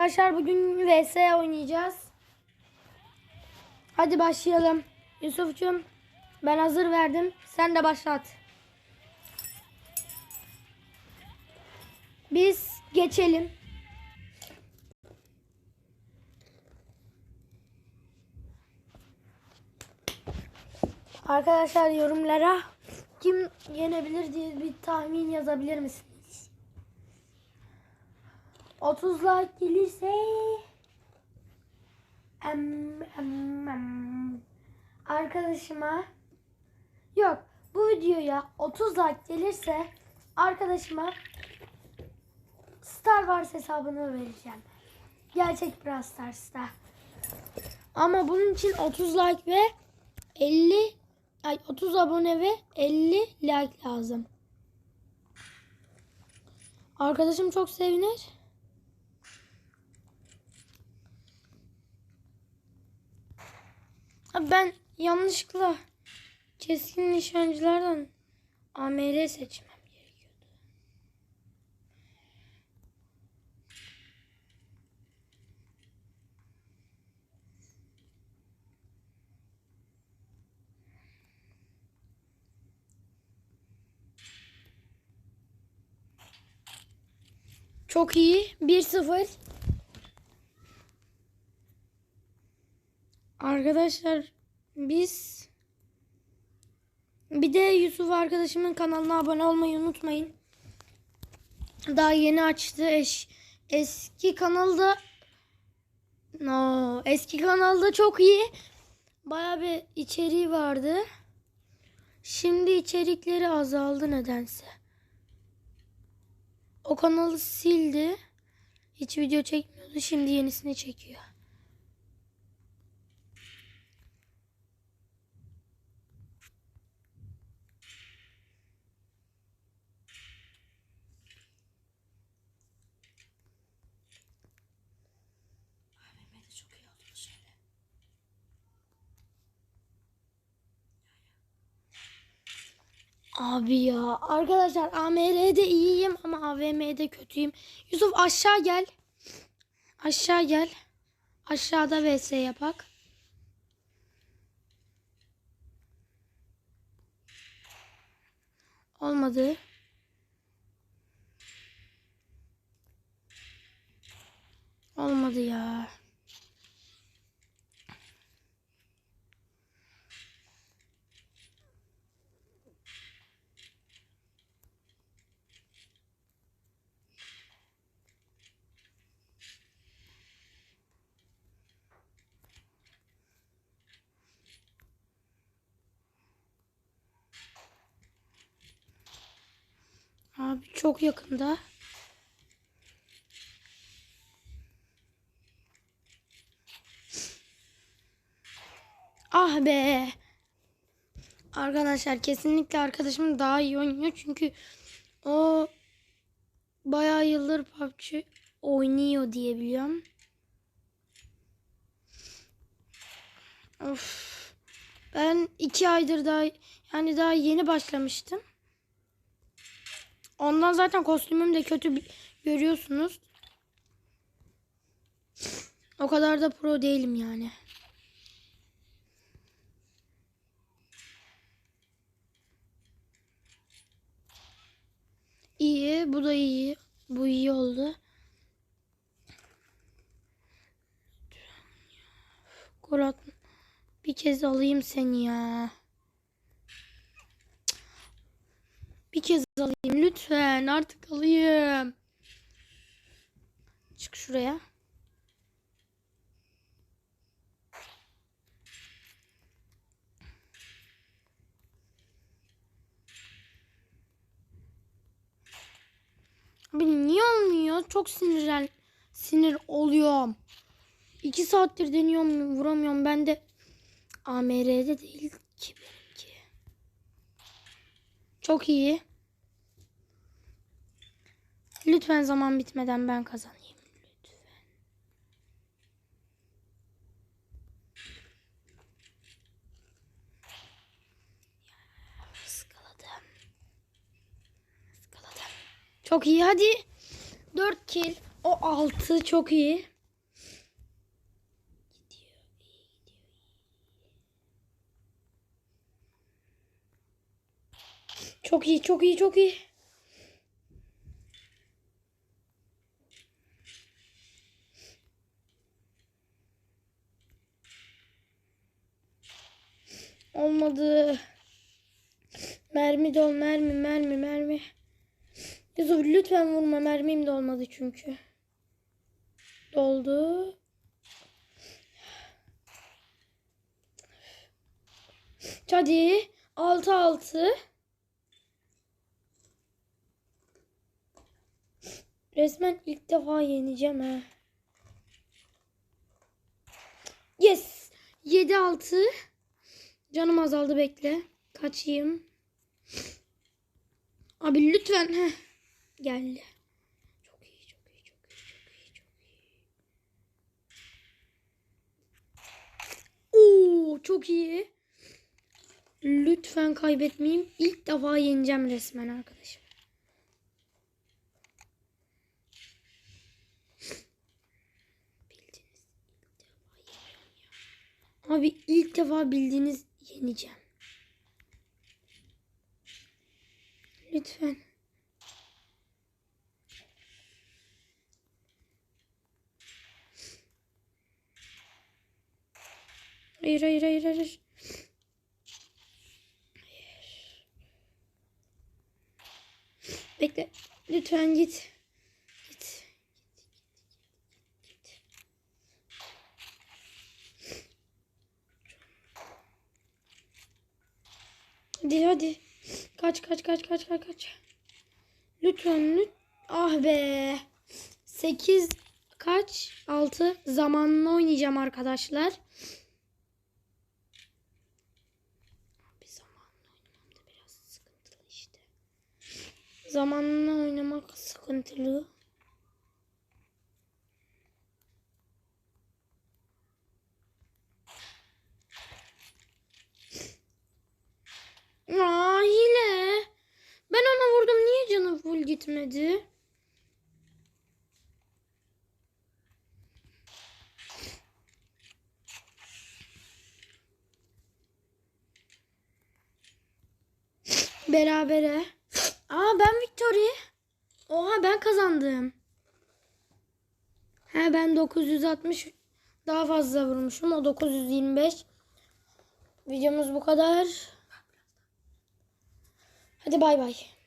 Arkadaşlar bugün VS oynayacağız. Hadi başlayalım. Yusuf'cum ben hazır verdim. Sen de başlat. Biz geçelim. Arkadaşlar yorumlara kim yenebilir diye bir tahmin yazabilir misiniz? 30 like gelirse em, em, em. arkadaşıma yok bu videoya 30 like gelirse arkadaşıma Star Wars hesabını vereceğim. Gerçek Brawl Stars'ta. Ama bunun için 30 like ve 50 ay 30 abone ve 50 like lazım. Arkadaşım çok sevinir. Abi ben yanlışlıkla keskin nişancılardan AMR seçmem gerekiyordu. Çok iyi. 1-0. Arkadaşlar biz bir de Yusuf arkadaşımın kanalına abone olmayı unutmayın. Daha yeni açtı. Eş, eski kanalda no, eski kanalda çok iyi. Baya bir içeriği vardı. Şimdi içerikleri azaldı nedense. O kanalı sildi. Hiç video çekmiyordu. Şimdi yenisini çekiyor. Abi ya arkadaşlar AMR'de iyiyim ama AVM'de kötüyüm. Yusuf aşağı gel. Aşağı gel. Aşağıda vs yapak. Olmadı. Olmadı ya. Abi çok yakında. Ah be. Arkadaşlar kesinlikle arkadaşım daha iyi oynuyor çünkü o bayağı yıldır PUBG oynuyor diye biliyorum. Of. Ben iki aydır daha yani daha yeni başlamıştım. Ondan zaten kostümüm de kötü görüyorsunuz. O kadar da pro değilim yani. İyi, bu da iyi. Bu iyi oldu. Gol. Bir kez alayım seni ya. Bir kez alayım lütfen. Artık alayım. Çık şuraya. Abi niye olmuyor? Çok sinirlen sinir oluyorum. İki saattir deniyorum vuramıyorum. Ben de AMR'de değil ki benimki. Çok iyi. Lütfen zaman bitmeden ben kazanayım. Lütfen. Ya, ıskaladım. Iskaladım. Çok iyi hadi. 4 kill. O altı çok iyi. Çok iyi, çok iyi, çok iyi. Olmadı. Mermi dol, mermi, mermi, mermi. Yusuf lütfen vurma. Mermim de olmadı çünkü. Doldu. Hadi. 6 6. Resmen ilk defa yeneceğim ha. Yes. 7 6. Canım azaldı bekle. Kaçayım. Abi lütfen. Heh. Geldi. Çok iyi, çok iyi, çok iyi, çok iyi, çok iyi. Oo, çok iyi. Lütfen kaybetmeyeyim. İlk defa yeneceğim resmen arkadaşım. Abi ilk defa bildiğiniz yeneceğim. Lütfen. Hayır hayır hayır hayır. Bekle. Lütfen. Git. Git. Git. Hadi hadi. Kaç kaç kaç kaç kaç kaç. Lütfen lütfen. Ah be. 8 kaç? 6 zamanını oynayacağım arkadaşlar. Zamanla. Zamanla oynamak sıkıntılı. Aa hile. Ben ona vurdum. Niye canım full gitmedi? Berabere. Aa ben Victory. Oha ben kazandım. He ben 960 daha fazla vurmuşum. O 925. Videomuz bu kadar. Hadi bay bay.